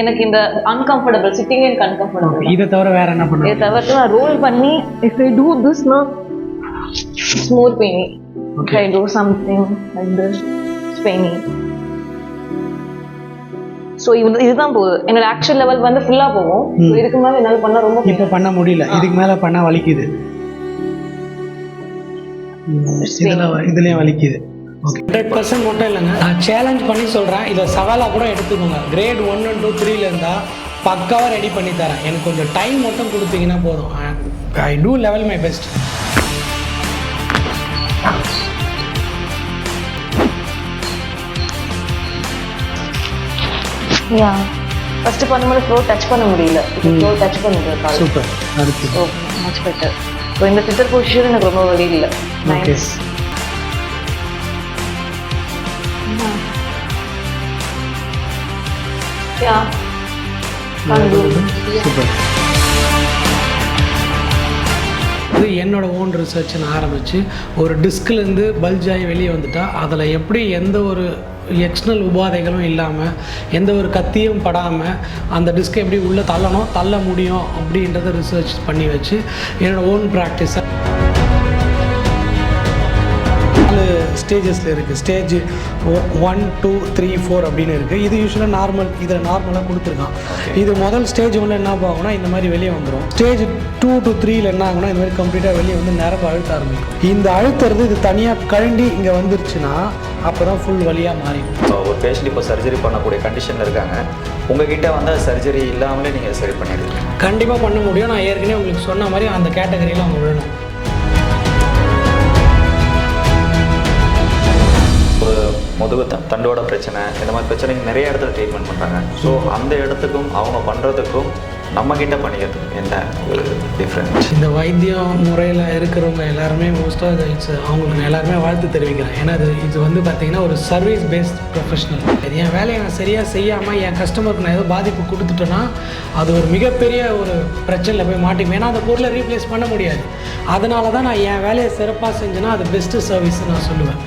எனக்கு இந்த uncomfortable sitting எனக்கு அன்கம்ஃபர்டபுள் இதை தவிர வேற என்ன இதை பண்ணுவீங்க தவிர்த்து நான் ரோல் பண்ணி இஃப் ஐ டூ திஸ் நா smooth pain if I do something like this pain so இது இதுதான் போகுது என்னோட ஆக்சுவல் லெவல் வந்து ஃபுல்லாக போகும். இதுக்கு மேலே என்னால் பண்ண ரொம்ப. இப்போ பண்ண முடியல. இதுக்கு மேல பண்ணா வலிக்குது. இதுல இதுலயும் வலிக்குது. ஹண்ட்ரட் பர்சன்ட் மட்டும் இல்லைங்க. நான் சேலஞ்ச் பண்ணி சொல்கிறேன் இதை சவாலாக கூட எடுத்துக்கோங்க. கிரேட் ஒன் அண்ட் டூ த்ரீல இருந்தால் பக்காவாக ரெடி பண்ணி தரேன். எனக்கு கொஞ்சம் டைம் மட்டும் கொடுத்தீங்கன்னா போதும். I do level my best yeah first பண்ணும்போது ஃப்ளோ டச் பண்ண முடியல. இப்போ ஃப்ளோ டச் பண்ண முடியாது சூப்பர் அடுத்து. மச் பெட்டர் ஸோ இந்த சிட்டர் பொசிஷன் எனக்கு ரொம்ப வழி இல்லை. நைஸ் இது என்னோட ஓன் ரிசர்ச் நான் ஆரம்பித்து ஒரு டிஸ்க்லேருந்து பல்ஜ் ஆகி வெளியே வந்துட்டா அதில் எப்படி எந்த ஒரு எக்ஸ்டர்னல் உபாதைகளும் இல்லாமல் எந்த ஒரு கத்தியும் படாமல் அந்த டிஸ்கை எப்படி உள்ளே தள்ளணும் தள்ள முடியும் அப்படின்றத ரிசர்ச் பண்ணி வச்சு என்னோட ஓன் ப்ராக்டிஸை ஸ்டேஜஸில் இருக்குது stage one two three four அப்படின்னு இருக்குது இது யூஸ்வலாக நார்மல் இதில் நார்மலாக கொடுத்துருக்கான். இது முதல் ஸ்டேஜ் ஒன்று என்ன ஆகும்னா இந்த மாதிரி வெளியே வந்துடும் ஸ்டேஜ் டூ டு த்ரீல என்ன ஆகும்னா இந்த மாதிரி கம்ப்ளீட்டாக வெளியே வந்து நரம்பு அழுத்த ஆரம்பிக்கும். இந்த அழுத்துறது இது தனியாக கழண்டி இங்கே வந்துருச்சுன்னா அப்போ தான் ஃபுல் வழியாக மாறிடும் ஒரு பேஷண்ட் இப்போ சர்ஜரி பண்ணக்கூடிய கண்டிஷனில் இருக்காங்க. உங்ககிட்ட வந்து சர்ஜரி இல்லாமலே நீங்கள் சரி பண்ணிடுவீங்க. கண்டிப்பாக பண்ண முடியும். நான் ஏற்கனவே உங்களுக்கு சொன்ன மாதிரி அந்த கேட்டகரியில் அவங்க விழணும். முதுகு த- தண்டோட பிரச்சனை இந்த மாதிரி பிரச்சனைக்கு நிறைய இடத்துல ட்ரீட்மெண்ட் பண்ணுறாங்க ஸோ அந்த இடத்துக்கும் அவங்க பண்ணுறதுக்கும் நம்ம கிட்ட என்ன? ஒரு டிஃப்ரெண்ட் இந்த வைத்தியம் முறையில் இருக்கிறவங்க எல்லாருமே மோஸ்ட்டாக இட்ஸ் அவங்களுக்கு நான் எல்லாருமே வாழ்த்து தெரிவிக்கிறேன். ஏன்னா இது இது வந்து பார்த்தீங்கன்னா ஒரு சர்வீஸ் பேஸ்ட் ப்ரொஃபஷனல் இது என் வேலையை நான் சரியாக செய்யாமல் என் கஸ்டமருக்கு நான் ஏதோ பாதிப்பு கொடுத்துட்டேன்னா அது ஒரு மிகப்பெரிய ஒரு பிரச்சனையில் போய் மாட்டிப்பேன் ஏன்னா அந்த பொருளை ரீப்ளேஸ் பண்ண முடியாது. அதனால தான் நான் என் வேலையை சிறப்பாக செஞ்சேன்னா அது பெஸ்ட்டு சர்வீஸ் நான் சொல்லுவேன்.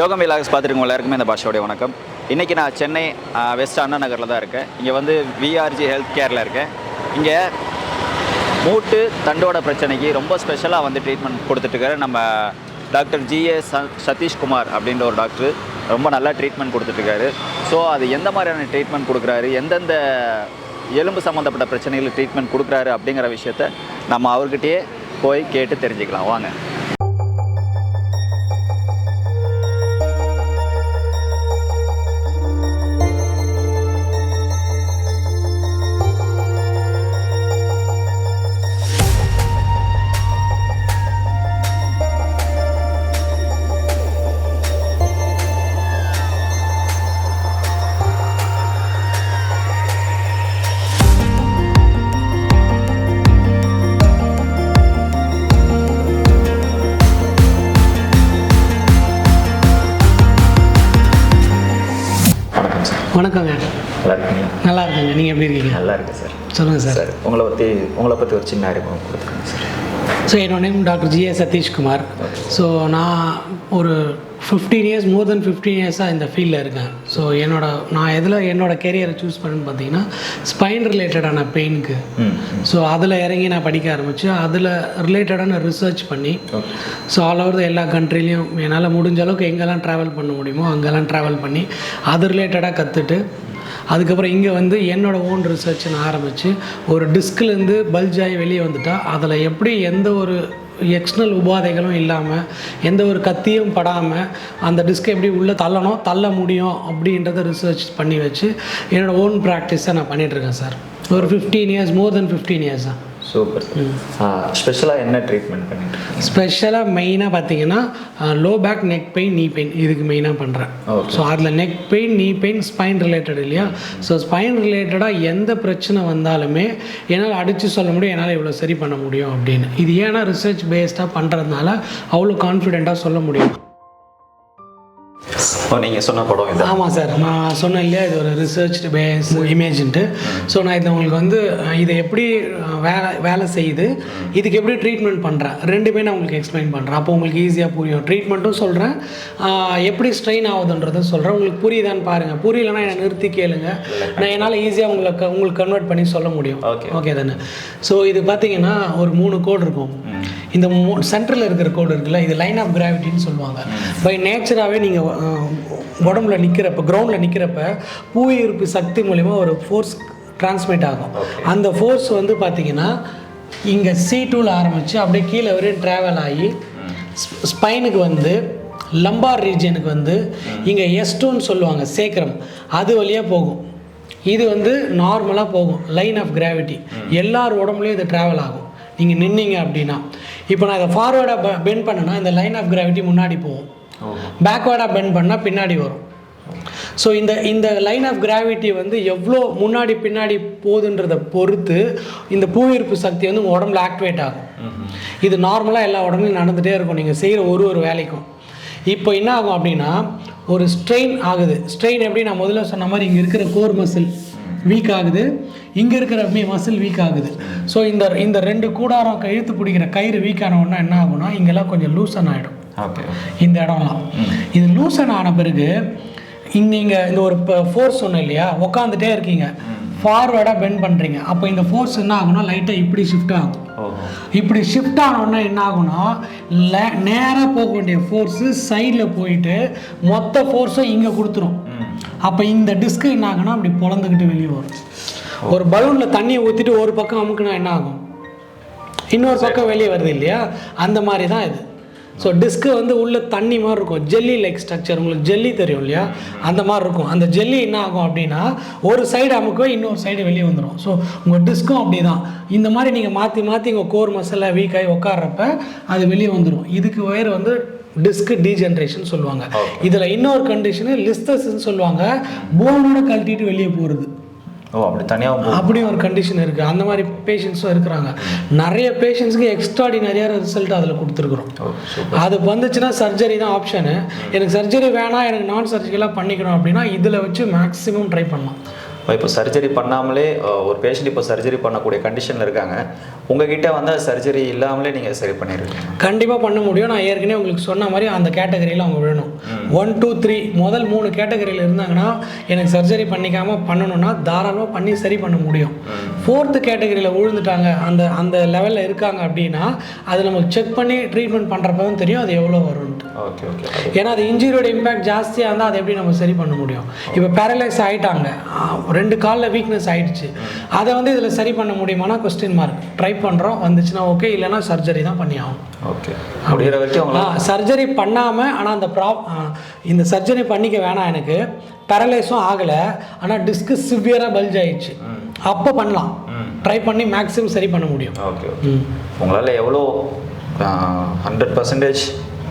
யோகம் விலாக்ஸ் பார்த்துருக்கோம் எல்லாருக்குமே இந்த பாஷாவுடைய வணக்கம். இன்றைக்கி நான் சென்னை வெஸ்ட் அண்ணா நகரில் தான் இருக்கேன். இங்கே வந்து விஆர்ஜி ஹெல்த் கேரில் இருக்கேன். இங்கே மூட்டு தண்டோட பிரச்சனைக்கு ரொம்ப ஸ்பெஷலாக வந்து ட்ரீட்மெண்ட் கொடுத்துட்டுருக்காரு நம்ம டாக்டர் ஜிஏ ச சதீஷ்குமார் அப்படின்ற ஒரு டாக்டர். ரொம்ப நல்லா ட்ரீட்மெண்ட் கொடுத்துட்ருக்காரு ஸோ அது எந்த மாதிரியான ட்ரீட்மெண்ட் கொடுக்குறாரு எந்தெந்த எலும்பு சம்மந்தப்பட்ட பிரச்சனைகளுக்கு ட்ரீட்மெண்ட் கொடுக்குறாரு அப்படிங்கிற விஷயத்த நம்ம அவர்கிட்டயே போய் கேட்டு தெரிஞ்சுக்கலாம். வாங்க. வணக்கங்க. நல்லா இருக்கீங்களா நல்லா இருக்குங்க. நீங்கள் எப்படி இருக்கீங்க? நல்லா இருக்கு சார். சொல்லுங்கள் சார். சார் உங்களை பற்றி உங்களை பற்றி ஒரு சின்ன அறிமுகம் கொடுத்துருங்க சார். ஸோ என்னோட name doctor G A Satishkumar. So நான் ஒரு fifteen years more then fifteen இயர்ஸாக இந்த ஃபீல்டில் இருக்கேன். ஸோ என்னோட நான் எதில் என்னோட கெரியரை சூஸ் பண்ணேன்னு பார்த்தீங்கன்னா ஸ்பைன் ரிலேட்டடான பெயினுக்கு ஸோ அதில் இறங்கி நான் படிக்க ஆரம்பித்து அதில் ரிலேட்டடான ரிசர்ச் பண்ணி ஸோ ஆல் ஓவர் எல்லா கண்ட்ரிலையும் என்னால் முடிஞ்ச அளவுக்கு எங்கெல்லாம் ட்ராவல் பண்ண முடியுமோ அங்கெல்லாம் ட்ராவல் பண்ணி அது ரிலேட்டடாக கற்றுட்டு அதுக்கப்புறம் இங்கே வந்து என்னோட ஓன் ரிசர்ச் நான் ஆரம்பித்து ஒரு டிஸ்க்லேருந்து பல்ஜ் ஆகி வெளியே வந்துட்டா அதில் எப்படி எந்த ஒரு எக்ஸ்டர்னல் உபாதைகளும் இல்லாமல் எந்த ஒரு கத்தியும் படாமல் அந்த டிஸ்கை எப்படி உள்ளே தள்ளணும் தள்ள முடியும் அப்படின்றத ரிசர்ச் பண்ணி வச்சு என்னோடய ஓன் ப்ராக்டிஸை நான் பண்ணிகிட்ருக்கேன் சார் ஒரு fifteen years more then fifteen years தான் சூப்பர் ஸ்பெஷலாக என்ன ட்ரீட்மெண்ட் பண்ணிட்டு? ஸ்பெஷலாக மெயினாக பார்த்தீங்கன்னா low back neck pain knee pain இதுக்கு மெயினாக பண்ணுறேன். ஸோ அதில் neck pain knee pain spine related இல்லையா? ஸோ ஸ்பைன் ரிலேட்டடாக எந்த பிரச்சனை வந்தாலுமே என்னால் அடித்து சொல்ல முடியும் என்னால் இவ்வளோ சரி பண்ண முடியும் அப்படின்னு. இது ஏன்னா ரிசர்ச் பேஸ்டாக பண்ணுறதுனால அவ்வளோ கான்ஃபிடெண்ட்டாக சொல்ல முடியும். நீங்கள் சொன்ன படம் இது. ஆமாம் சார் நான் சொன்னேன் இல்லையா இது ஒரு ரிசர்ச் பேஸ் இமேஜ்ன்ட்டு ஸோ நான் இதை உங்களுக்கு வந்து இதை எப்படி வேலை வேலை செய்யுது இதுக்கு எப்படி ட்ரீட்மெண்ட் பண்ணுறேன் ரெண்டுமே நான் உங்களுக்கு எக்ஸ்பிளைன் பண்ணுறேன் அப்போ உங்களுக்கு ஈஸியாக புரியும். ட்ரீட்மெண்ட்டும் சொல்கிறேன் எப்படி ஸ்ட்ரெயின் ஆகுதுன்றதும் சொல்கிறேன் உங்களுக்கு புரியுதான்னு பாருங்கள் புரியலன்னா என்னை நிறுத்தி கேளுங்க. நான் என்னால் ஈஸியாக உங்களுக்கு உங்களுக்கு கன்வெர்ட் பண்ணி சொல்ல முடியும். ஓகே தானே? ஸோ இது பார்த்தீங்கன்னா ஒரு மூணு கோடு இருக்கும். இந்த சென்டரில் இருக்கிற கோடு இருக்குல்ல இது லைன் ஆஃப் கிராவிட்டின்னு சொல்லுவாங்க. பை நேச்சராகவே நீங்கள் உடம்புல நிற்கிறப்ப கிரவுண்டில் நிற்கிறப்ப புவியீர்ப்பு சக்தி மூலிமா ஒரு ஃபோர்ஸ் டிரான்ஸ்மிட் ஆகும். அந்த ஃபோர்ஸ் வந்து பார்த்தீங்கன்னா இங்கே சி டூவில் ஆரம்பித்து அப்படியே கீழே வரையும் ட்ராவல் ஆகி ஸ்பைனுக்கு வந்து லம்பார் ரீஜனுக்கு வந்து இங்கே எஸ்டோன்னு சொல்லுவாங்க சேக்கரம் அது வழியாக போகும். இது வந்து நார்மலாக போகும் லைன் ஆஃப் கிராவிட்டி எல்லார் உடம்புலையும் இது ட்ராவல் ஆகும். நீங்கள் நின்னீங்க அப்படின்னா. இப்போ நான் இதை ஃபார்வேர்டாக பெண்ட் பண்ணேன்னா இந்த லைன் ஆஃப் கிராவிட்டி முன்னாடி போகும். பேக்வேர்டாக பெண்ட் பண்ணால் பின்னாடி வரும். ஸோ இந்த இந்த லைன் ஆஃப் கிராவிட்டி வந்து எவ்வளோ முன்னாடி பின்னாடி போகுதுன்றதை பொறுத்து இந்த புவியீர்ப்பு சக்தி வந்து உங்கள் உடம்புல ஆக்டிவேட் ஆகும். இது நார்மலாக எல்லா உடம்புலையும் நடந்துகிட்டே இருக்கும். நீங்கள் செய்கிற ஒரு ஒரு வேலைக்கும். இப்போ என்ன ஆகும் அப்படின்னா ஒரு ஸ்ட்ரெயின் ஆகுது. ஸ்ட்ரெயின் எப்படி நான் முதல்ல சொன்ன மாதிரி இங்கே இருக்கிற கோர் மசில் வீக் ஆகுது. இங்கே இருக்கிற மசில் வீக் ஆகுது. ஸோ இந்த இந்த ரெண்டு கூடாரம் இழுத்து பிடிக்கிற கயிறு வீக் ஆன உடனே என்ன ஆகும்னா இங்கெல்லாம் கொஞ்சம் லூசன் ஆகிடும் இந்த இடம்லாம். இது லூசன் ஆன பிறகு இங்க நீங்கள் இந்த ஒரு ஃபோர்ஸ் சொன்னேன் இல்லையா? உட்காந்துட்டே இருக்கீங்க. ஃபார்வேர்டாக பெண்ட் பண்ணுறீங்க அப்போ இந்த ஃபோர்ஸ் என்ன ஆகும்னா லைட்டாக இப்படி ஷிஃப்ட் ஆகும். இப்படி ஷிஃப்ட் ஆனோடனே என்ன ஆகும்னா நேராக போக வேண்டிய ஃபோர்ஸு சைடில் போயிட்டு மொத்த ஃபோர்ஸும் இங்கே கொடுத்துரும். அப்போ இந்த டிஸ்க்கு என்ன ஆகும்னா அப்படி பொழந்துக்கிட்டு வெளியே வரும். ஒரு பலூனில் தண்ணியை ஊற்றிட்டு ஒரு பக்கம் அமுக்குனா என்ன ஆகும் இன்னொரு பக்கம் வெளியே வருது இல்லையா? அந்த மாதிரி தான் இது. ஸோ டிஸ்க்கு வந்து உள்ள தண்ணி மாதிரி இருக்கும். ஜெல்லி லைக் ஸ்ட்ரக்சர் உங்களுக்கு ஜெல்லி தெரியும் இல்லையா? அந்த மாதிரி இருக்கும். அந்த ஜெல்லி என்ன ஆகும் அப்படின்னா ஒரு சைடு அமுக்கவே இன்னொரு சைடு வெளியே வந்துடும் ஸோ உங்கள் டிஸ்க்கும் அப்படி தான் இந்த மாதிரி நீங்கள் மாற்றி மாற்றி உங்கள் கோர் மசாலா வீக் ஆகி உட்கார்றப்ப அது வெளியே வந்துடும் இதுக்கு வேறு வந்து டிஸ்க் டீஜென்ரேஷன் சொல்லுவாங்க. இதில் இன்னொரு கண்டிஷனு லிஸ்டஸ்ன்னு சொல்லுவாங்க. போனோட கழட்டிட்டு வெளியே போகிறது ஓ அப்படி தனியாகவும் போ அப்படியும் ஒரு கண்டிஷன் இருக்குது அந்த மாதிரி பேஷண்ட்ஸும் இருக்கிறாங்க. நிறைய பேஷண்ட்ஸ்க்கு எக்ஸ்ட்ராடினரியாக ரிசல்ட் அதில் கொடுத்துருக்குறோம். அது வந்துச்சுன்னா சர்ஜரி தான் ஆப்ஷனு எனக்கு சர்ஜரி வேணாம் எனக்கு நான் சர்ஜரிக்கலாக பண்ணிக்கணும் அப்படின்னா இதில் வச்சு மேக்ஸிமம் ட்ரை பண்ணலாம். இப்போ சர்ஜரி பண்ணாமலே ஒரு பேஷண்ட் இப்போ சர்ஜரி பண்ணக்கூடிய கண்டிஷனில் இருக்காங்க. உங்ககிட்ட வந்து சர்ஜரி இல்லாமலே நீங்கள் சரி பண்ணிடுறீங்க கண்டிப்பாக பண்ண முடியும். நான் ஏற்கனவே உங்களுக்கு சொன்ன மாதிரி அந்த கேட்டகரியில் அவங்க விழணும் ஒன் டூ த்ரீ முதல் மூணு கேட்டகரியில் இருந்தாங்கன்னா எனக்கு சர்ஜரி பண்ணிக்காமல் பண்ணணும்னா தாராளமாக பண்ணி சரி பண்ண முடியும். ஃபோர்த்து கேட்டகரியில் விழுந்துட்டாங்க அந்த அந்த லெவலில் இருக்காங்க அப்படின்னா அது நமக்கு செக் பண்ணி ட்ரீட்மெண்ட் பண்ணுறப்ப தான் தெரியும் அது எவ்வளோ வரும்ன்ட்டு. Okay okay. ஏன்னா அது இன்ஜுரியோட இம்பேக்ட் ஜாஸ்தியாக இருந்தால் அதை எப்படி நம்ம சரி பண்ண முடியும்? இப்போ பேரலைஸ் ஆகிட்டாங்க ரெண்டு காலில் வீக்னஸ் ஆயிடுச்சு. அதை வந்து இதில் சரி பண்ண முடியுமானா கொஸ்டின் மார்க் ட்ரை பண்ணுறோம் வந்துச்சுன்னா ஓகே இல்லைன்னா சர்ஜரி தான் பண்ணி ஆகும் ஓகே முடிகிற வரைக்கும் சர்ஜரி பண்ணாமல் ஆனால் அந்த ப்ரா இந்த சர்ஜரி பண்ணிக்க வேணாம் எனக்கு. பேரலைஸும் ஆகலை. ஆனால் டிஸ்க்கு சிவியராக பல்ஜ் ஆயிடுச்சு. அப்போ பண்ணலாம். ட்ரை பண்ணி மேக்ஸிமம் சரி பண்ண முடியும். ஓகே உங்களால் எவ்வளோ ஹண்ட்ரட் பர்சன்டேஜ்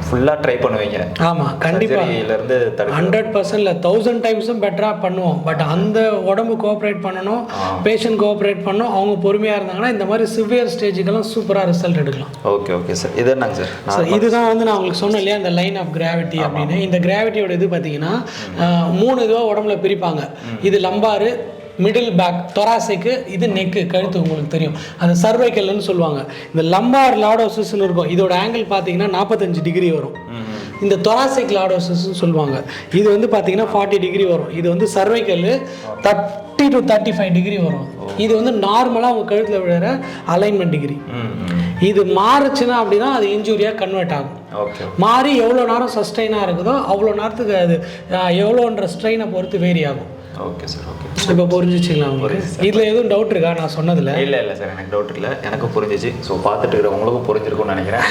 ஃபுல்லாக ட்ரை பண்ணுவீங்க. ஆமாம் கண்டிப்பாக சர்ஜரியிலேருந்து தடுக்க ஹண்ட்ரட் பர்சன்ட்ல தௌசண்ட் டைம்ஸும் பெட்டராக பண்ணுவோம். பட் அந்த உடம்பு கோஆப்ரேட் பண்ணணும் பேஷண்ட் கோஆப்ரேட் பண்ணணும் அவங்க பொறுமையாக இருந்தாங்கன்னா இந்த மாதிரி சிவியர் ஸ்டேஜுக்கெல்லாம் சூப்பராக ரிசல்ட் எடுக்கலாம். ஓகே ஓகே சார் இது என்னங்க சார் ஸோ இதுதான் வந்து நான் உங்களுக்கு சொன்னேன் இல்லையா இந்த லைன் ஆஃப் கிராவிட்டி அப்படின்னு. இந்த கிராவிட்டியோட இது பார்த்தீங்கன்னா மூணு இதுவாக உடம்புல பிரிப்பாங்க. இது லம்பாரு மிடில் பேக் தொராசிக்கு இது நெக்கு கழுத்து உங்களுக்கு தெரியும். அது சர்வைக்கல்னு சொல்லுவாங்க. இந்த லம்பார் லாடோசிஸ்னு இருக்கும். இதோட ஆங்கிள் பார்த்தீங்கன்னா நாற்பத்தஞ்சு டிகிரி வரும். இந்த தொராசிக் லாடோசிஸ்னு சொல்லுவாங்க. இது வந்து பார்த்தீங்கன்னா ஃபார்ட்டி டிகிரி வரும். இது வந்து cervical thirty to thirty five degree வரும் இது வந்து நார்மலாக உங்கள் கழுத்தில் விழுற அலைன்மெண்ட் டிகிரி இது மாறுச்சுன்னா அப்படின்னா அது இன்ஜூரியாக கன்வெர்ட் ஆகும். மாறி எவ்வளோ நேரம் சஸ்டைனாக இருக்குதோ அவ்வளோ நேரத்துக்கு அது எவ்வளோன்ற ஸ்ட்ரெயினை பொறுத்து வேரி ஆகும். ஓகே சார் ஓகே இப்போ புரிஞ்சிச்சிங்களா உங்களுக்கு? இதில் எதுவும் டவுட் இருக்கா? நான் சொன்னதில். இல்லை இல்லை சார் எனக்கு டவுட் இல்லை. எனக்கும் புரிஞ்சிச்சு. ஸோ பார்த்துட்டு இருக்கிறவங்களுக்கும் புரிஞ்சிருக்கும்னு நினைக்கிறேன்.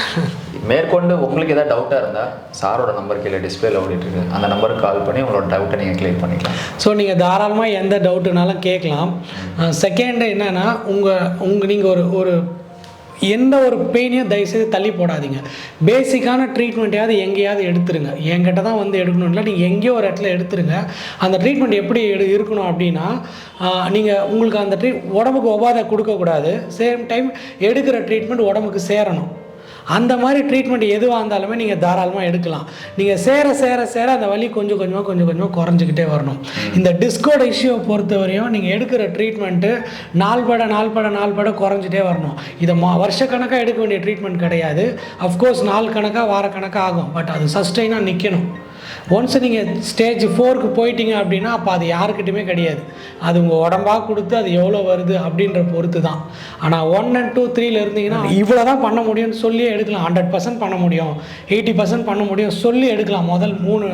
மேற்கொண்டு உங்களுக்கு ஏதாவது டவுட்டாக இருந்தால் சாரோட நம்பர் கீழே டிஸ்பிளேல ஓடிட்டு இருக்கு. அந்த நம்பருக்கு கால் பண்ணி உங்களோட டவுட்டை நீங்கள் கிளியர் பண்ணிக்கலாம். ஸோ நீங்கள் தாராளமாக எந்த டவுட்டுனாலும் கேட்கலாம். செகண்ட் என்னென்னா உங்கள் உங்கள் நீங்கள் ஒரு ஒரு எந்த ஒரு பெயினையும் தயவுசெய்து தள்ளி போடாதீங்க. பேசிக்கான ட்ரீட்மெண்ட்டையாவது எங்கேயாவது எடுத்துருங்க. என்கிட்ட தான் வந்து எடுக்கணும். இல்லை நீங்கள் எங்கேயோ ஒரு இடத்துல எடுத்துருங்க. அந்த ட்ரீட்மெண்ட் எப்படி எடு இருக்கணும் அப்படின்னா நீங்கள் உங்களுக்கு அந்த ட்ரீட் உடம்புக்கு உபாதை கொடுக்கக்கூடாது. சேம் டைம் எடுக்கிற ட்ரீட்மெண்ட் உடம்புக்கு சேரணும். அந்த மாதிரி ட்ரீட்மெண்ட் எதுவாக இருந்தாலுமே நீங்கள் தாராளமாக எடுக்கலாம். நீங்கள் சேர சேர சேர அந்த வலி கொஞ்சம் கொஞ்சமாக கொஞ்சம் கொஞ்சமாக குறைஞ்சிக்கிட்டே வரணும். இந்த டிஸ்கோட இஷ்யூவை பொறுத்தவரையும் நீங்கள் எடுக்கிற ட்ரீட்மெண்ட்டு நாள்பட நாள்பட நாள்பட குறைஞ்சிட்டே வரணும். இதை மா வருஷக்கணக்காக எடுக்க வேண்டிய ட்ரீட்மெண்ட் கிடையாது. அஃப்கோர்ஸ் நாள் கணக்காக வார கணக்காக ஆகும். பட் அது சஸ்டெயினாக நிற்கணும் ஒன்ஸ் நீங்கள் ஸ்டேஜ் ஃபோருக்கு போயிட்டீங்க அப்படின்னா அப்போ அது யாருக்கிட்டையுமே கிடையாது. அது உங்கள் உடம்பாக கொடுத்து அது எவ்வளோ வருது அப்படின்ற பொறுத்து தான் ஆனால் ஒன் அண்ட் டூ த்ரீல இருந்தீங்கன்னா இவ்வளோ தான் பண்ண முடியும்னு சொல்லி எடுக்கலாம். ஹண்ட்ரட் பர்சன்ட் பண்ண முடியும். எயிட்டி பர்சன்ட் பண்ண முடியும். சொல்லி எடுக்கலாம் முதல் மூணு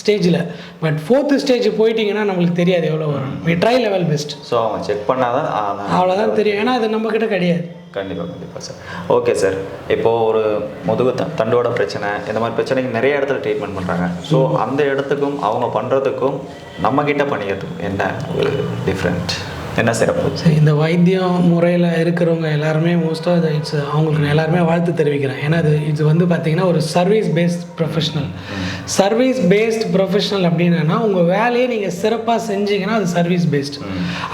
ஸ்டேஜில் பட் ஃபோர்த்து ஸ்டேஜ் போயிட்டீங்கன்னா நம்மளுக்கு தெரியாது எவ்வளோ வரும் ட்ரை லெவல் பெஸ்ட் ஸோ அவன் செக் பண்ணாதான் அவ்வளோதான் தெரியும். ஏன்னா அது நம்மக்கிட்ட கிடையாது. கண்டிப்பாக கண்டிப்பாக சார் ஓகே சார் இப்போது ஒரு முதுகு த தண்டோட பிரச்சனை இந்த மாதிரி பிரச்சனைக்கு நிறைய இடத்துல ட்ரீட்மெண்ட் பண்ணுறாங்க ஸோ அந்த இடத்துக்கும் அவங்க பண்ணுறதுக்கும் நம்மக்கிட்ட பண்ணிக்கிறதுக்கும் என்ன ஒரு டிஃப்ரெண்ட் என்ன சிறப்பு? சரி இந்த வைத்தியம் முறையில் இருக்கிறவங்க எல்லாருமே மோஸ்ட்டாக அது இட்ஸ் அவங்களுக்கு நான் எல்லாருமே வாழ்த்து தெரிவிக்கிறேன். ஏன்னா அது இது வந்து பார்த்திங்கன்னா ஒரு service based professional service based professional அப்படின்னா உங்கள் வேலையை நீங்கள் சிறப்பாக செஞ்சீங்கன்னா அது சர்வீஸ் பேஸ்ட்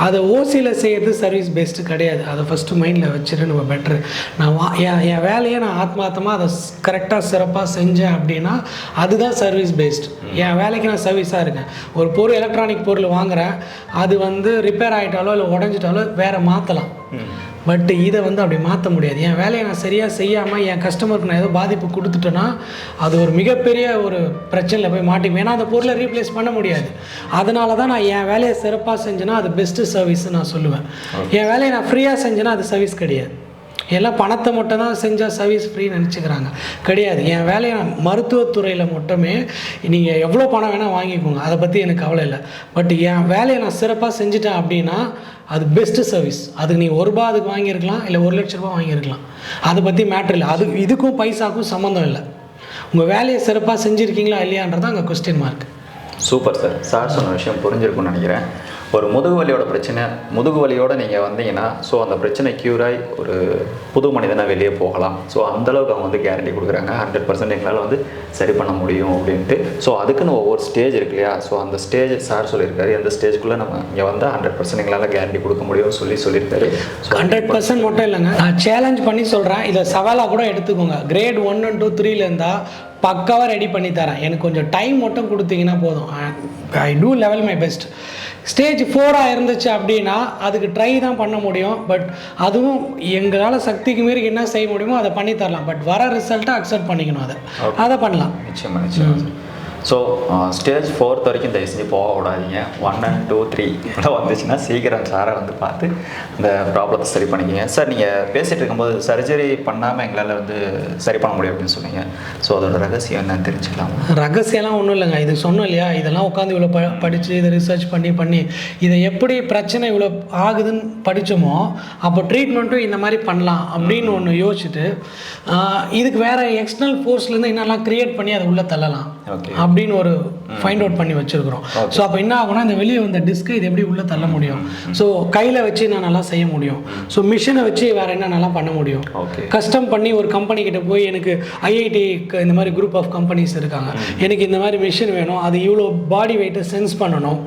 அதை ஓசியில் செய்யறது சர்வீஸ் பேஸ்ட்டு கிடையாது. அதை ஃபஸ்ட்டு மைண்டில் வச்சுட்டு நம்ம பெட்ரு நான் வா என் என் வேலையை நான் ஆத்மார்த்தமாக அதை கரெக்டாக சிறப்பாக செஞ்சேன் அப்படின்னா அதுதான் சர்வீஸ் பேஸ்ட் என் வேலைக்கு நான் சர்வீஸாக இருக்கேன். ஒரு பொருள் எலக்ட்ரானிக் பொருள் வாங்குறேன். அது வந்து ரிப்பேர் ஆகிட்டாலும் ஆகிட்டாலோ இல்லை உடஞ்சிட்டாலோ வேறு மாற்றலாம் பட் இதை வந்து அப்படி மாற்ற முடியாது. என் வேலையை நான் சரியாக செய்யாமல் என் கஸ்டமருக்கு நான் ஏதோ பாதிப்பு கொடுத்துட்டேன்னா அது ஒரு மிகப்பெரிய ஒரு பிரச்சனையில் போய் மாட்டிக்குவேன் ஏன்னா அந்த பொருளை ரீப்ளேஸ் பண்ண முடியாது. அதனால தான் நான் என் வேலையை சிறப்பாக செஞ்சேன்னா அது பெஸ்ட்டு சர்வீஸ்னு நான் சொல்லுவேன். என் வேலையை நான் ஃப்ரீயாக செஞ்சேன்னா அது சர்வீஸ் கிடையாது. எல்லாம் பணத்தை மட்டும் தான் செஞ்சால் சர்வீஸ் ஃப்ரீ நினச்சிக்கிறாங்க. கிடையாது. என் வேலையை நான் மருத்துவத்துறையில் மட்டுமே நீங்கள் எவ்வளோ பணம் வேணால் வாங்கிக்கோங்க. அதை பற்றி எனக்கு கவலை இல்லை. பட் என் வேலையை நான் சிறப்பாக செஞ்சுட்டேன் அப்படின்னா அது பெஸ்ட்டு சர்வீஸ் அதுக்கு நீ ஒரு ரூபா அதுக்கு வாங்கியிருக்கலாம் இல்லை ஒரு லட்ச ரூபா வாங்கியிருக்கலாம். அதை பற்றி மேட்ரு இல்லை. அது இதுக்கும் பைசாக்கும் சம்மந்தம் இல்லை. உங்கள் வேலையை சிறப்பாக செஞ்சுருக்கீங்களா இல்லையான்றது அங்கே question mark super sir. Sir சொன்ன விஷயம் புரிஞ்சிருக்கும்னு நினைக்கிறேன். ஒரு முதுகு வலியோட பிரச்சனை முதுகு வலியோட நீங்கள் வந்தீங்கன்னா ஸோ அந்த பிரச்சனை க்யூர் ஆகி ஒரு புது மனிதனாக வெளியே போகலாம். ஸோ அந்தளவுக்கு அவங்க வந்து கேரண்டி கொடுக்குறாங்க. ஹண்ட்ரட் பர்சன்ட் எங்களால் வந்து சரி பண்ண முடியும் அப்படின்ட்டு. ஸோ அதுக்குன்னு ஒவ்வொரு ஸ்டேஜ் இருக்கு இல்லையா? ஸோ அந்த ஸ்டேஜ் சார் சொல்லியிருக்காரு. எந்த ஸ்டேஜ்குள்ளே நம்ம இங்கே வந்தால் ஹண்ட்ரட் பர்சன்ட் எங்களால் கேரண்டி கொடுக்க முடியும்னு சொல்லி சொல்லியிருக்காரு. ஹண்ட்ரட் பர்சன்ட் மட்டும் இல்லைங்க. நான் சேலஞ்ச் பண்ணி சொல்கிறேன் இதை சவாலாக கூட எடுத்துக்கோங்க. கிரேட் ஒன் அண்ட் டூ த்ரீல இருந்தால் பக்காவாக ரெடி பண்ணி தரேன். எனக்கு கொஞ்சம் டைம் மட்டும் கொடுத்தீங்கன்னா போதும். I do level my best stage ஃபோராக இருந்துச்சு அப்படின்னா அதுக்கு ட்ரை தான் பண்ண முடியும். பட் அதுவும் எங்களால் சக்திக்கு மீறி என்ன செய்ய முடியுமோ அதை பண்ணி தரலாம். பட் வர ரிசல்ட்டை அக்செப்ட் பண்ணிக்கணும் அதை. அதை பண்ணலாம். நிச்சயமா நிச்சயமா. ஸோ ஸ்டேஜ் ஃபோர்த் வரைக்கும் தயவு செஞ்சு போக விடாதீங்க ஒன் அண்ட் டூ த்ரீ இவ்வளோ வந்துச்சுன்னா சீக்கிரம் சாரை வந்து பார்த்து அந்த ப்ராப்ளத்தை சரி பண்ணிக்கிங்க. சார் நீங்கள் பேசிகிட்டு இருக்கும்போது சர்ஜரி பண்ணாமல் எங்களால் வந்து சரி பண்ண முடியும் அப்படின்னு சொன்னீங்க. ஸோ அதோட ரகசியம் என்னன்னு தெரிஞ்சுக்கலாம். ரகசியம்லாம் ஒன்றும் இல்லைங்க. இது சொன்னோம் இல்லையா? இதெல்லாம் உட்காந்து இவ்வளோ ப படித்து இதை ரிசர்ச் பண்ணி பண்ணி இதை எப்படி பிரச்சனை இவ்வளோ ஆகுதுன்னு படித்தோமோ அப்போ ட்ரீட்மெண்ட்டும் இந்த மாதிரி பண்ணலாம் அப்படின்னு ஒன்று யோசிச்சுட்டு இதுக்கு வேறு எக்ஸ்டர்னல் ஃபோர்ஸ்லேருந்து என்னெல்லாம் க்ரியேட் பண்ணி அதை உள்ளே தள்ளலாம். அப்படின்னு ஒரு ஃபைண்ட் அவுட் பண்ணி வச்சுருக்கிறோம். ஸோ அப்போ என்ன ஆகும்னா இந்த வெளியே வந்த டிஸ்கை இது எப்படி உள்ளே தள்ள முடியும்? ஸோ கையில் வச்சு நான் நல்லா செய்ய முடியும். ஸோ மிஷினை வச்சு வேறு என்ன நல்லா பண்ண முடியும்? கஸ்டம் பண்ணி ஒரு கம்பெனி கிட்ட போய் எனக்கு ஐஐடி இந்த மாதிரி குரூப் ஆஃப் கம்பெனிஸ் இருக்காங்க. எனக்கு இந்த மாதிரி மிஷின் வேணும். அது இவ்வளோ பாடி வெயிட்டை சென்ஸ் பண்ணணும்.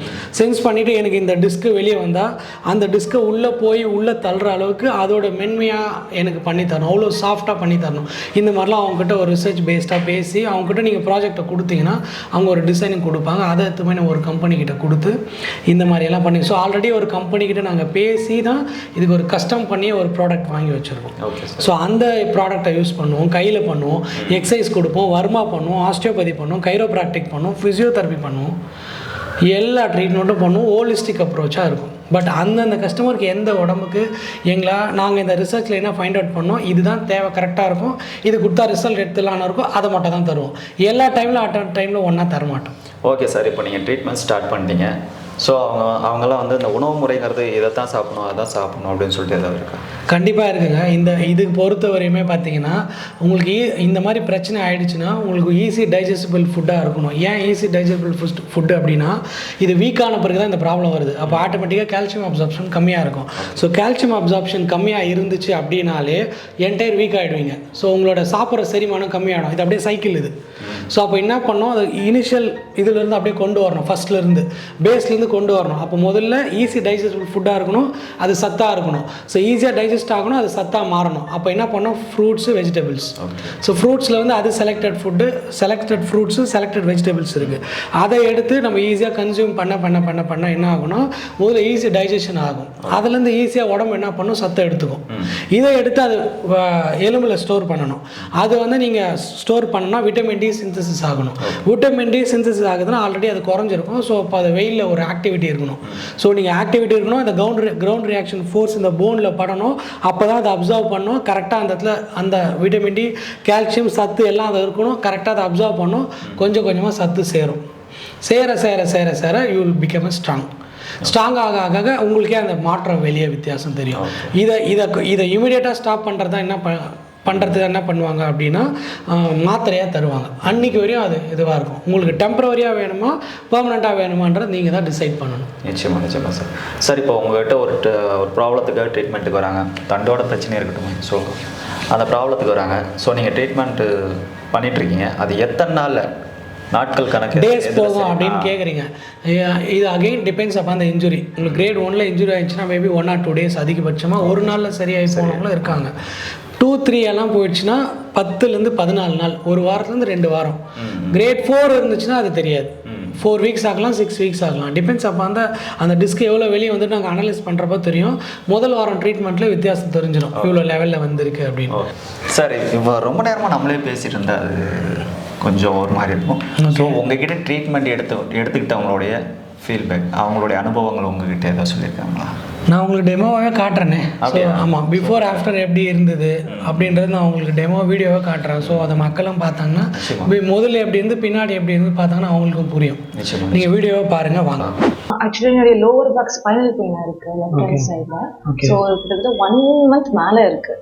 சென்ஸ் பண்ணிவிட்டு எனக்கு இந்த டிஸ்க்கு வெளியே வந்தால் அந்த டிஸ்க்கை உள்ளே போய் உள்ளே தள்ளுற அளவுக்கு அதோட மென்மையாக எனக்கு பண்ணி தரணும். அவ்வளோ சாஃப்டாக பண்ணி தரணும். இந்த மாதிரிலாம் அவங்ககிட்ட ஒரு ரிசர்ச் பேஸ்டாக பேசி அவங்ககிட்ட நீங்கள் ப்ராஜெக்டை கொடுத்தீங்கன்னா அவங்க ஒரு டிசைனிங் கொடுப்பாங்க. அதை எடுத்து போய் நம்ம ஒரு கம்பெனி கிட்ட கொடுத்து இந்த மாதிரி எல்லாம் பண்ணி ஸோ ஆல்ரெடி ஒரு கம்பெனி கிட்ட நாங்கள் பேசி தான் இதுக்கு ஒரு கஸ்டம் பண்ணி ஒரு ப்ராடக்ட் வாங்கி வச்சுருக்கோம். ஸோ அந்த ப்ராடக்டை யூஸ் பண்ணுவோம். கையில் பண்ணுவோம். எக்ஸசைஸ் கொடுப்போம். வர்மா பண்ணுவோம். ஆஸ்டியோபதி பண்ணுவோம். கைரோப்ராக்டிக் பண்ணுவோம். ஃபிசியோதெரப்பி பண்ணுவோம். எல்லா ட்ரீட்மெண்ட்டும் பண்ணுவோம். ஹோலிஸ்டிக் அப்ரோச்சாக இருக்கும். பட் அந்தந்த கஸ்டமருக்கு எந்த உடம்புக்கு எங்களா நாங்கள் இந்த ரிசர்ச்சில் என்ன ஃபைண்ட் அவுட் பண்ணோம் இதுதான் தேவை கரெக்டாக இருக்கும். இது கொடுத்தா ரிசல்ட் எடுத்துலான்னு இருக்கும் அதை மட்டும் தான் தருவோம். எல்லா டைமில் அட் டைமில் ஒன்றா தர மாட்டோம் ஓகே சார் இப்போ நீங்கள் ட்ரீட்மெண்ட் ஸ்டார்ட் பண்ணிட்டீங்க. ஸோ அவங்க அவங்கெல்லாம் வந்து இந்த உணவு முறைங்கிறது இதை தான் சாப்பிடணும் அதான் சாப்பிடணும் அப்படின்னு சொல்லிட்டு ஏதாவது இருக்கா? கண்டிப்பாக இருக்குங்க. இந்த இதுக்கு பொறுத்த வரையுமே பார்த்தீங்கன்னா உங்களுக்கு இந்த மாதிரி பிரச்சனை ஆயிடுச்சுன்னா உங்களுக்கு ஈஸி டைஜஸ்டபிள் ஃபுட்டாக இருக்கணும். ஏன் ஈஸி டைஜஸ்டபிள் ஃபுட் ஃபுட்டு அப்படின்னா இது வீக்கான பிறகு தான் இந்த ப்ராப்ளம் வருது. அப்போ ஆட்டோமேட்டிக்காக கால்சியம் அப்சார்ப்ஷன் கம்மியாக இருக்கும். ஸோ கால்சியம் அப்சார்ப்ஷன் கம்மியாக இருந்துச்சு அப்படின்னாலே என்டையர் வீக் ஆகிடுவீங்க ஸோ உங்களோட சாப்பிட்ற செரிமானம் கம்மியாகிடும் இது அப்படியே சைக்கிள் இது. ஸோ அப்போ என்ன பண்ணோம் அது இனிஷியல் இதுலேருந்து அப்படியே கொண்டு வரணும் ஃபஸ்ட்லேருந்து பேஸ்லேருந்து கொண்டு வரணும். அப்போ முதல்ல ஈஸி டைஜஸ்டபிள் ஃபுட்டாக இருக்கணும். அது சத்தாக இருக்கணும். ஸோ ஈஸியாக டைஜஸ்ட் ஆகணும் அது சத்தாக மாறணும். அப்போ என்ன பண்ணோம் ஃப்ரூட்ஸு வெஜிடபிள்ஸ் ஸோ ஃப்ரூட்ஸில் வந்து அது selected food selected fruits selected vegetables இருக்குது அதை எடுத்து நம்ம ஈஸியாக கன்சியூம் பண்ண பண்ண பண்ண பண்ண என்ன ஆகும்னா முதல்ல ஈஸி டைஜஷன் ஆகும். அதுலேருந்து ஈஸியாக உடம்பு என்ன பண்ணும்? சத்தை எடுத்துக்கும். இதை எடுத்து அது எலும்பில் ஸ்டோர் பண்ணணும். அது வந்து நீங்கள் ஸ்டோர் பண்ணால் விட்டமின் டி சிந்தசிஸ் ஆகணும். விட்டமின் டி சிந்தசிஸ் ஆகுதுன்னா ஆல்ரெடி அது குறைஞ்சிருக்கும். ஸோ அப்போ அது வெயிலில் ஒரு ஆக்டிவிட்டி இருக்கணும். ஸோ நீங்கள் ஆக்டிவிட்டி இருக்கணும் அந்த கிரவுண்ட் கிரவுண்ட் ரியாக்ஷன் ஃபோர்ஸ் இந்த போனில் படணும். அப்போ தான் அதை அப்சர்வ் பண்ணணும். கரெக்டாக அந்த இடத்துல அந்த விட்டமின் டி கால்சியம் சத்து எல்லாம் அது இருக்கணும். கரெக்டாக அதை அப்சர்வ் பண்ணும் கொஞ்சம் கொஞ்சமாக சத்து சேரும். சேர சேர சேர சேர you will become a strong strong ஆக ஆக ஆக உங்களுக்கே அந்த மாற்றம் வெளியே வித்தியாசம் தெரியும். இதை இதை இதை இமிடியேட்டாக ஸ்டாப் பண்ணுறது தான் என்ன ப பண்ணுறதுக்கு என்ன பண்ணுவாங்க அப்படின்னா மாத்திரையாக தருவாங்க. அன்னைக்கு வரையும் அது இதுவாக இருக்கும். உங்களுக்கு டெம்பரவரியாக வேணுமா பெர்மனெண்ட்டாக வேணுமான்றது நீங்கள் தான் டிசைட் பண்ணணும். நிச்சயமா நிச்சயமா சார் சார் இப்போ உங்ககிட்ட ஒரு ஒரு ப்ராப்ளத்துக்காக ட்ரீட்மெண்ட்டுக்கு வராங்க. தண்டோட பிரச்சனை இருக்கட்டும் ஸோ அந்த ப்ராப்ளத்துக்கு வராங்க. ஸோ நீங்கள் ட்ரீட்மெண்ட்டு பண்ணிகிட்ருக்கீங்க அது எத்தனை நாளில்? நாட்கள் கணக்கு டேஸ் போகும்? அப்படின்னு. கேட்குறீங்க இது அகைன் டிபெண்ட்ஸ் அப்போ அந்த இன்ஜுரி உங்களுக்கு கிரேட் ஒன்ல இன்ஜுரி ஆயிடுச்சுன்னா maybe one or two days அதிகபட்சமாக ஒரு நாளில் சரியாகி போனவங்களும் இருக்காங்க. டூ த்ரீ எல்லாம் போயிடுச்சுன்னா பத்துலேருந்து பதினாலு நாள். ஒரு வாரத்துலேருந்து ரெண்டு வாரம். கிரேட் ஃபோர் இருந்துச்சுன்னா அது தெரியாது. ஃபோர் வீக்ஸ் ஆகலாம் சிக்ஸ் வீக்ஸ் ஆகலாம். டிபெண்ட்ஸ் அப்போ அந்த அந்த டிஸ்க் எவ்வளோ வெளியே வந்துட்டு நாங்கள் அனலைஸ் பண்ணுறப்போ தெரியும். முதல் வாரம் ட்ரீட்மெண்ட்டில் வித்தியாசம் தெரிஞ்சிடும் இவ்வளோ லெவலில் வந்திருக்கு அப்படின்னு. சார் இப்போ ரொம்ப நேரமாக நம்மளே பேசிட்டு இருந்தா அது கொஞ்சம் ஒரு மாதிரி இருக்கும். ஸோ உங்ககிட்ட ட்ரீட்மெண்ட் எடுத்து எடுத்துக்கிட்டவங்களுடைய ஃபீட்பேக் அவங்களுடைய அனுபவங்கள் உங்ககிட்ட ஏதாவது சொல்லியிருக்காங்களா? நான் உங்களுக்கு டெமோவே காட்டுறேனே? ஆமாம் பிஃபோர் ஆஃப்டர் எப்படி இருந்தது அப்படின்றது நான் உங்களுக்கு டெமோ வீடியோவை காட்டுறேன். ஸோ அதை மக்களும் பார்த்தாங்கன்னா முதல்ல எப்படி இருந்து பின்னாடி எப்படி இருந்து பார்த்தாங்கன்னா அவங்களுக்கும் புரியும். நீங்கள் வீடியோவை பாருங்கள் வாங்க. ஆக்சுவலி என்னுடைய லோவர் பேக் ஸ்பைனல் பெயின் இருக்கு லெஃப்ட் ஹேண்ட் சைட்ல Okay. ஸோ கிட்டத்தட்ட ஒன் மந்த் மேல இருக்கு.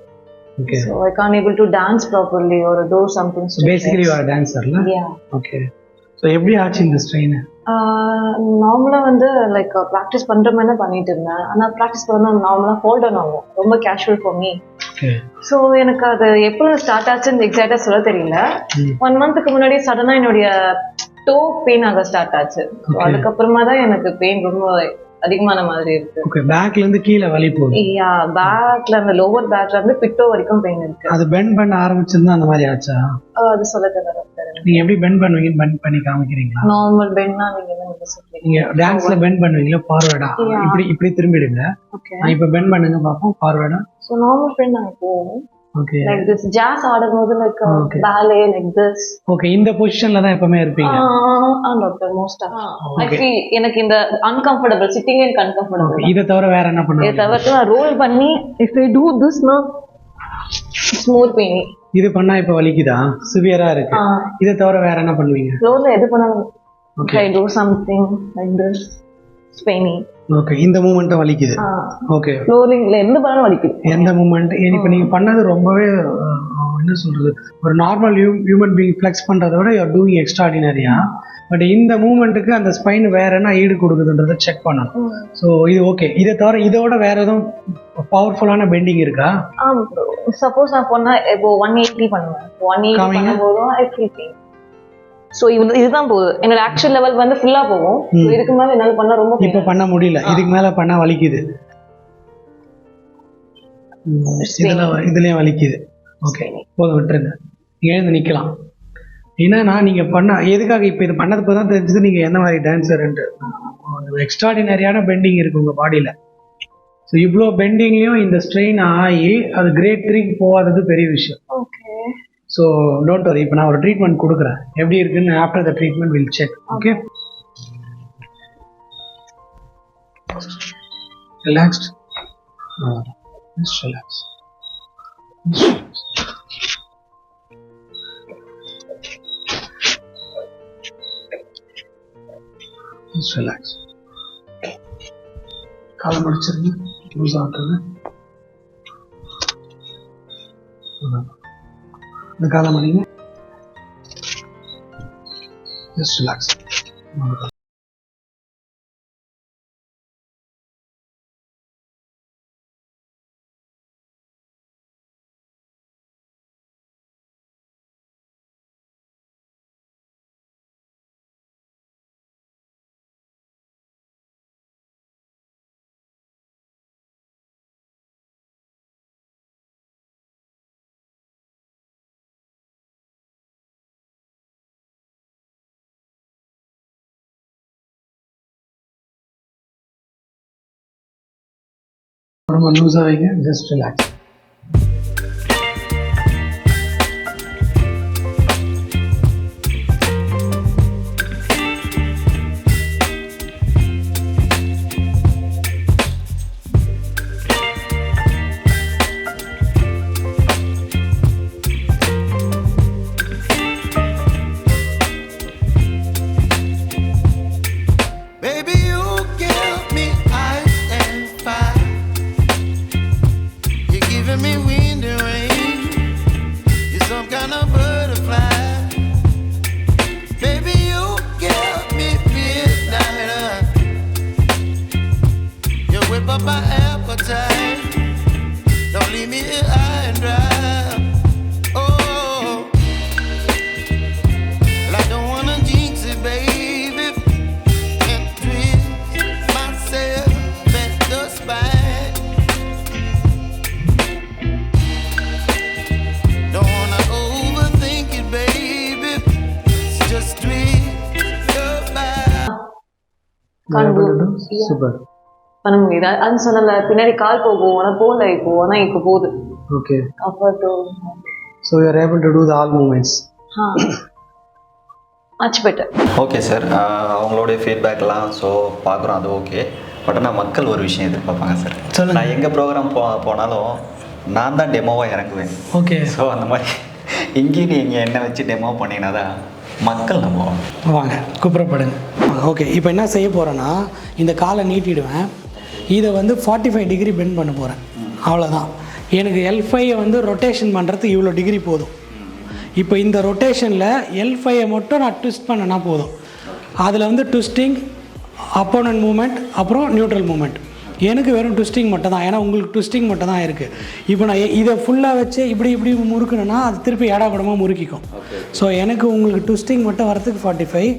Okay so I can able to dance properly ஒரு டோ சம்திங் பேசிக்கலி ஒரு டான்ஸர்ல ஓகே ஸோ எப்படி ஆச்சு இந்த ஸ்ட்ரெயின் நார்மலாக வந்து லைக் ப்ராக்டிஸ் பண்ற மாதிரி தான் பண்ணிட்டு இருந்தேன். ஆனால் ப்ராக்டிஸ் பண்ணா நார்மலாக ஹோல்ட் ஆன் ஆகும். ரொம்ப கேஷுவல் ஃபார் மீ ஸோ எனக்கு அது எப்போ ஸ்டார்ட் ஆச்சுன்னு எக்ஸாக்டாக சொல்ல தெரியல. ஒன் மந்த்துக்கு முன்னாடி சடனாக என்னுடைய டோ பெயின் ஆக ஸ்டார்ட் ஆச்சு. அதுக்கப்புறமா தான் எனக்கு பெயின் ரொம்ப அதிகமான மாதிரி இருக்கு. ஓகே பேக்ல இருந்து கீழே வலி போகுது. யா பேக்ல அந்த லோவர் பேக்ல இருந்து பிட்டோ வரைக்கும் பெயின் இருக்கு. அது பெண்ட் பண்ண ஆரம்பிச்சிருந்தா அந்த மாதிரி ஆச்சா? அது சொல்ல தெரியல நீங்க எப்படி பெண்ட் பண்ணுவீங்கன்னு பெண்ட் பண்ணி காமிக்கிறீங்களா? நார்மல் பென்னா நீங்க என்ன சொல்றீங்க? நீங்க டான்ஸ்ல பெண்ட் பண்ணுவீங்களா ஃபார்வர்டா. இப்படி இப்படி திரும்பிடுங்க. ஓகே நான் இப்போ பெண்ட் பண்ணுங்க பார்ப்போம் ஃபார்வர்டா ஸோ நார்மல் பென் நாங்க போவோம் ஓகே லைக் திஸ் ஜாஸ் ஆடும்போது like Okay. Ballet like this okay இந்த பொசிஷன்ல தான் எப்பவுமே இருப்பீங்க? டாக்டர் மோஸ்டா ஐ Okay. ஃபீல் எனக்கு இந்த uncomfortable sitting and uncomfortable Okay, இதை தவிர வேற என்ன இதை பண்ணுவீங்க தவிர்த்து நான் ரோல் பண்ணி if I do this no smooth pain இது பண்ணா இப்ப வலிக்குதா? சிவியரா இருக்கு. இதை தவிர வேற என்ன பண்ணுவீங்க? ஃப்ளோர்ல எது பண்ணாலும் Okay. I do something like this pain okay இந்த மூமெண்ட்டும் வலிக்குது. ஓகே ஃப்ளோரிங்ல எந்த பண்ணாலும் வலிக்குது? எந்த மூமெண்ட் இப்போ நீங்க பண்ணது ரொம்பவே என்ன சொல்றது? ஒரு நார்மல் ஹியூமன் பீங் ஃப்ளெக்ஸ் பண்றதை விட யூஆர் டூயிங் எக்ஸ்ட்ராடினரியா பட் இந்த மூமெண்ட்டுக்கு அந்த ஸ்பைன் வேற என்ன ஈடு கொடுக்குதுன்றதை செக் பண்ணணும். ஸோ இது ஓகே இதை தவிர இதோட வேற எதுவும் பவர்ஃபுல்லான பெண்டிங் இருக்கா? சப்போஸ் நான் பண்ணா இப்போ ஒன் எயிட்டி பண்ணுவேன். One eighty. பண்ணும்போதும் ஸோ இது இதுதான் போகுது என்னோட ஆக்சுவல் லெவல் வந்து ஃபுல்லா போகும். இதுக்கு மேல என்னால பண்ணா ரொம்ப. இப்போ பண்ண முடியல. இதுக்கு மேல பண்ணா வலிக்குது. இதுலயும் வலிக்குது. ஓகே போதும் விட்டுருங்க. எழுந்து நிக்கலாம். என்னன்னா நீங்க பண்ண எதுக்காக இப்போ இது பண்ணதுக்கு தான் தெரிஞ்சது நீங்க என்ன மாதிரி டான்ஸர்ன்ட்டு எக்ஸ்ட்ராடினரியான பெண்டிங் இருக்கு உங்க பாடியில ஸோ இவ்வளோ பெண்டிங்லையும் இந்த ஸ்ட்ரெயின் ஆகி அது கிரேட் த்ரீக்கு போகாதது பெரிய விஷயம். ஓகே ஸோ டோன்ட் வரி இப்போ நான் ஒரு ட்ரீட்மெண்ட் கொடுக்குறேன். எப்படி இருக்குன்னு after the treatment will check okay relaxed relax relax காலை முடிச்சிருங்க. லூஸ் ஆகுறது இந்த காலை மடிங்க ஜஸ்ட் ரிலாக்ஸ் உடம்பு loose ஆகிங்க just giving me wind and rain. You're some kind of butterfly. Baby, you give me midnight. You whip up my appetite. Don't leave me here super. பண்ண முடியுது அது சொன்னல பின்னாடி கால் போகும் ஆனா போகல இப்போ ஆனா இப்போ போகுது. ஓகே. அப்போ so you are able to do the all moments much better okay sir அவங்களுடைய ஃபீட்பேக்லாம் ஸோ பார்க்குறோம் அது ஓகே பட் ஆனால் மக்கள் ஒரு விஷயம் எதிர்பார்ப்பாங்க சார் சொல்லுங்க. நான் எங்கள் ப்ரோக்ராம் போ போனாலும் நான் தான் டெமோவாக இறங்குவேன். ஓகே ஸோ அந்த மாதிரி இங்கேயும் நீங்கள் என்ன வச்சு டெமோ பண்ணிங்கன்னா தான் மக்கள் நம்புவாங்க. வாங்க குப்புறப்படுங்க ஓகே இப்போ என்ன செய்ய போகிறேன்னா இந்த காலை நீட்டிடுவேன். இதை வந்து ஃபார்ட்டி ஃபைவ் டிகிரி பெண்ட் பண்ண போகிறேன் அவ்வளோதான் எனக்கு எல் ஃபைவை வந்து ரொட்டேஷன் பண்ணுறதுக்கு இவ்வளோ டிகிரி போதும். இப்போ இந்த ரொட்டேஷனில் எல் ஃபைவை மட்டும் நான் ட்விஸ்ட் பண்ணனா போதும். அதில் வந்து ட்விஸ்டிங் அப்போனன்ட் மூமெண்ட் அப்புறம் நியூட்ரல் மூமெண்ட் எனக்கு வெறும் ட்விஸ்டிங் மட்டும் தான் ஏன்னா உங்களுக்கு ட்விஸ்டிங் மட்டும் தான் இருக்குது இப்போ நான் இதை ஃபுல்லாக வச்சு இப்படி இப்படி முறுக்கணுன்னா அது திருப்பி ஏடா கூடமாக முறுக்கிக்கும். ஸோ எனக்கு உங்களுக்கு ட்விஸ்டிங் மட்டும் வரதுக்கு ஃபார்ட்டி ஃபைவ்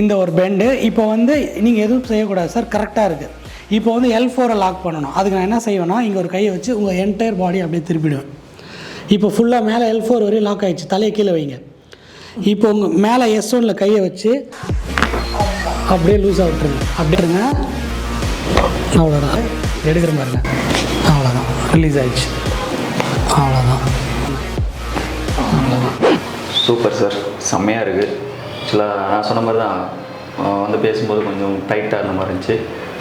இந்த ஒரு பெண்டு இப்போ வந்து நீங்கள் எதுவும் செய்யக்கூடாது சார் கரெக்டாக இருக்குது இப்போ வந்து எல் ஃபோரை லாக் பண்ணணும். அதுக்கு நான் என்ன செய்வேன்னா இங்கே ஒரு கையை வச்சு உங்கள் என்டையர் பாடி அப்படியே திருப்பிடுவேன். இப்போ ஃபுல்லாக மேலே எல் ஃபோர் வரையும் லாக் ஆயிடுச்சு. தலையை கீழே வைங்க. இப்போ உங்கள் மேலே எஸ் ஒனில் கையை வச்சு அப்படியே லூஸாக விட்டுருங்க. அப்படியே இருங்க. அவ்வளோதான் எடுக்கிற பாருங்க அவ்வளோதான் ரிலீஸ் ஆயிடுச்சு. அவ்வளோதான் சூப்பர் சார் செம்மையாக இருக்குது ஆக்சுவலாக நான் சொன்ன மாதிரி தான் வந்து பேசும்போது கொஞ்சம் டைட்டாக இருந்த மாதிரி இருந்துச்சு.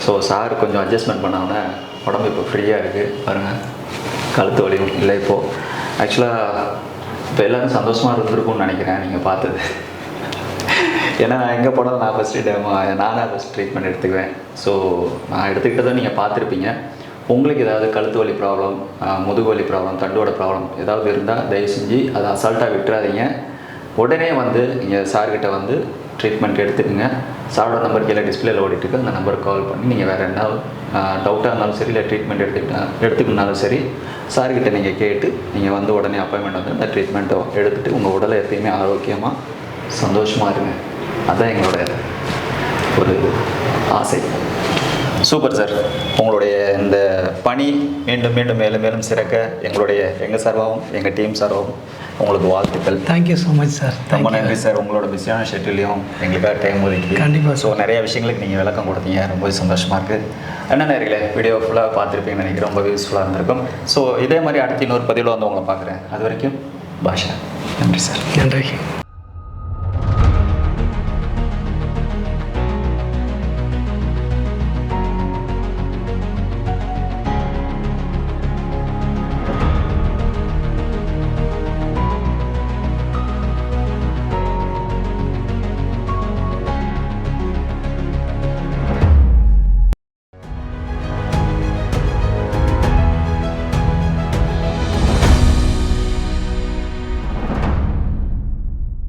ஸோ சார் கொஞ்சம் அட்ஜஸ்ட்மெண்ட் பண்ணாங்கன்னா உடம்பு இப்போ ஃப்ரீயாக இருக்குது பாருங்கள் கழுத்து வலியும் இல்லை இப்போது ஆக்சுவலாக இப்போ எல்லோரும் சந்தோஷமாக இருந்திருக்கும்னு நினைக்கிறேன் நீங்கள் பார்த்தது. ஏன்னா நான் எங்கே போனாலும் நான் ஃபஸ்ட்டு டேமா நானாக ஃபஸ்ட் ட்ரீட்மெண்ட் எடுத்துக்குவேன். ஸோ நான் எடுத்துக்கிட்டதை நீங்கள் பார்த்துருப்பீங்க. உங்களுக்கு ஏதாவது கழுத்து வலி ப்ராப்ளம் முதுகு வலி ப்ராப்ளம் தண்டோட ப்ராப்ளம் ஏதாவது இருந்தால் தயவு செஞ்சு அதை அசால்ட்டாக விட்டுறாதீங்க. உடனே வந்து இங்கே சார்கிட்ட வந்து ட்ரீட்மெண்ட் எடுத்துக்கோங்க. சாரோட நம்பர் கீழே டிஸ்பிளேல ஓடிட்டுருக்கு அந்த நம்பருக்கு கால் பண்ணி நீங்கள் வேறு என்ன டவுட்டாக இருந்தாலும் சரி இல்லை ட்ரீட்மெண்ட் எடுத்துக்கிட்டா எடுத்துக்கணுனாலும் சரி சார்கிட்ட நீங்கள் கேட்டு நீங்கள் வந்து உடனே அப்பாயின்மெண்ட் வந்து அந்த ட்ரீட்மெண்ட்டை எடுத்துகிட்டு உங்கள் உடலை எப்பயுமே ஆரோக்கியமாக சந்தோஷமாக இருங்க அதுதான் எங்களோட ஒரு ஆசை சூப்பர் சார் உங்களுடைய இந்த பணி மீண்டும் மீண்டும் மேலும் மேலும் சிறக்க எங்களுடைய எங்கள் சார்பாகவும் எங்கள் டீம் சார்பாகவும் உங்களுக்கு வாழ்த்துக்கள் தேங்க்யூ ஸோ மச் சார் ரொம்ப நன்றி சார் உங்களோட பிஸியான ஷெட்யூலையும் எங்களுக்காக டைம் ஒதுக்கி. கண்டிப்பா. ஸோ நிறைய விஷயங்களுக்கு நீங்கள் விளக்கம் கொடுத்தீங்க. ரொம்பவே சந்தோஷமாக இருக்குது என்ன நேர்களே வீடியோ ஃபுல்லாக பார்த்துருப்பீங்கன்னு நினைக்கிறேன். ரொம்ப யூஸ்ஃபுல்லாக இருந்திருக்கும். ஸோ இதே மாதிரி அடுத்த இன்னொரு பதிவில் வந்து உங்களை பார்க்குறேன். அது வரைக்கும் பாஷா. நன்றி சார் நன்றி.